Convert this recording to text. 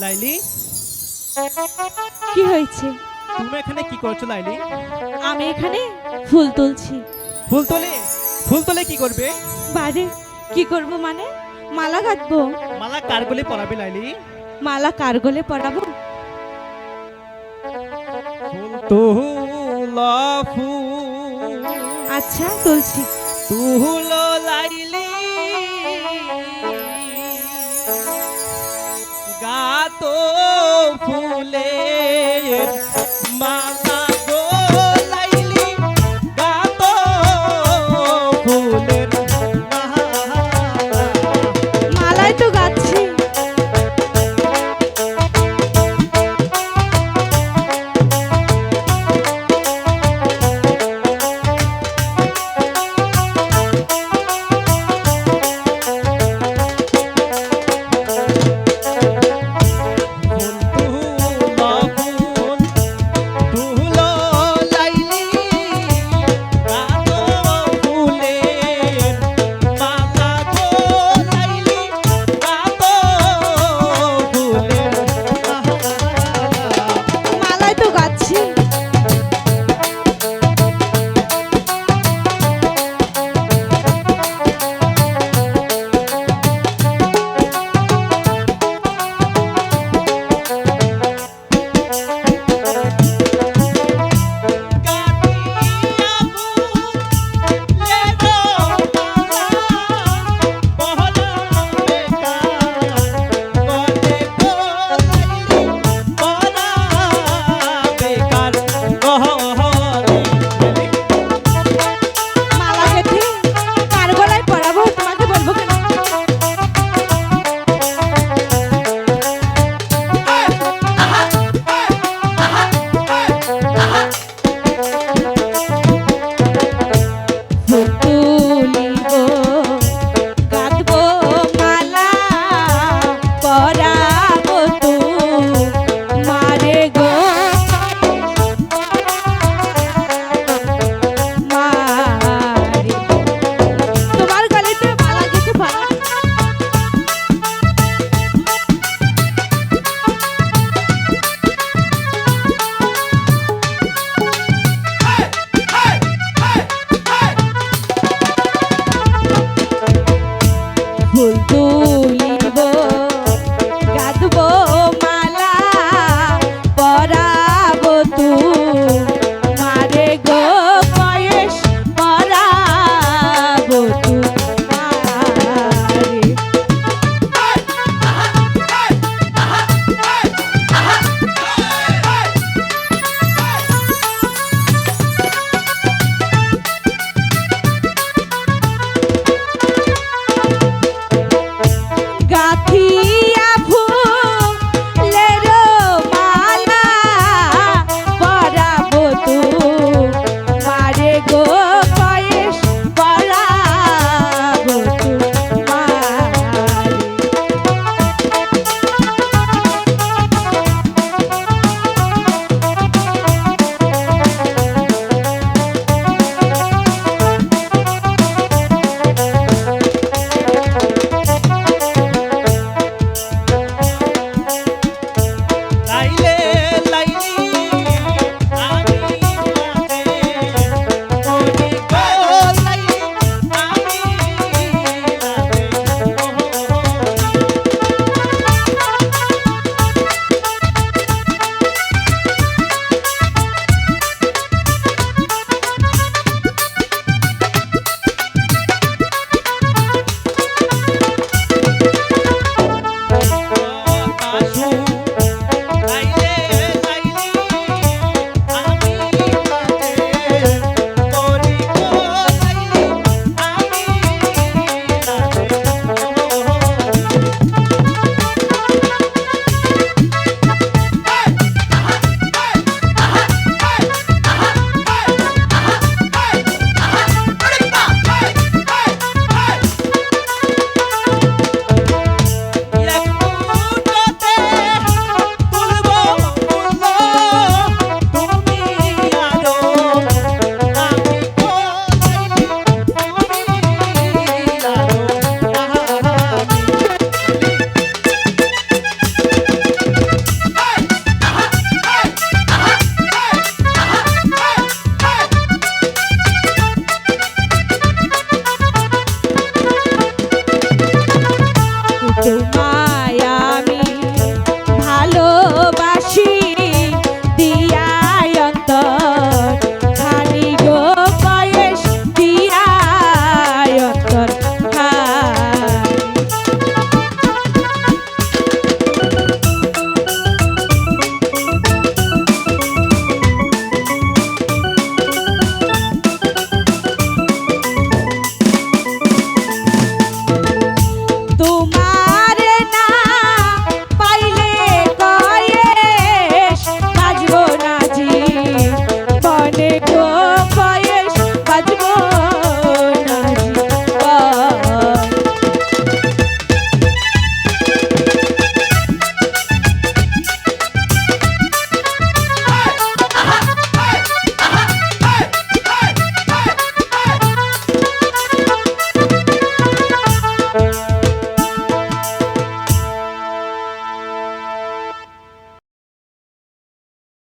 লাইলি? কি হয়েছে? তুমি এখানে কি করছ লাইলি? আমি এখানে ফুল তুলছি। ফুল তোলে? ফুল তোলে কি করবে? বাজে কি করব মানে? মালা গাঁথবো। মালা কার গলে পরাবে লাইলি? মালা কার গলে পরাবো? ফুল তোলা ফুল। আচ্ছা তুলছি। তুলো লাইলি।